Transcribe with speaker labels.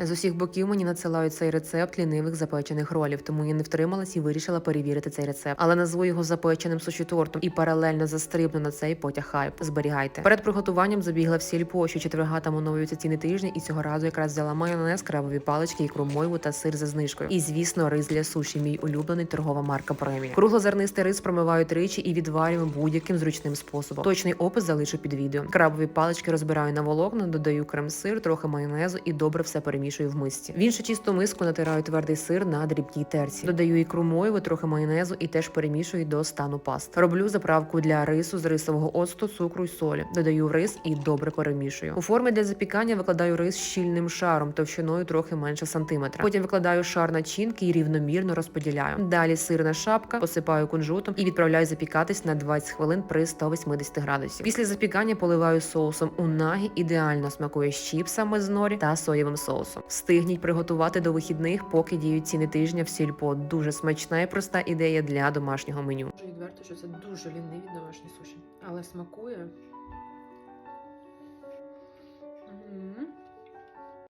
Speaker 1: З усіх боків мені надсилають цей рецепт лінивих запечених ролів, тому я не втрималась і вирішила перевірити цей рецепт. Але назву його запеченим суші-тортом і паралельно застрибну на цей потяг хайп. Зберігайте. Перед приготуванням забігла в сільпо, що четверга там оновлюються ціни тижня, і цього разу якраз взяла майонез, крабові палички, ікру мойву та сир за знижкою. І звісно, рис для суші, мій улюблений торгова марка премія. Круглозернистий рис промиваю тричі і відварюю будь-яким зручним способом. Точний опис залишу під відео. Крабові палички розбираю на волокна, додаю крем-сир, трохи майонезу і добре все перемішую в мисці. В іншу чисту миску натираю твердий сир на дрібній терці. Додаю ікру мойву, трохи майонезу і теж перемішую до стану паст. Роблю заправку для рису з рисового оцту, цукру й солі. Додаю в рис і добре перемішую. У форми для запікання викладаю рис щільним шаром, товщиною трохи менше сантиметра. Потім викладаю шар начинки і рівномірно розподіляю. Далі сирна шапка, посипаю кунжутом і відправляю запікатись на 20 хвилин при 180 градусів. Після запікання поливаю соусом унагі, ідеально смакує з чіпсами з норі та соєвим соусом. Встигніть приготувати до вихідних, поки діють ціни тижня в сільпо. Дуже смачна і проста ідея для домашнього меню.
Speaker 2: Відверто, що це дуже ліниві домашні суші, але смакує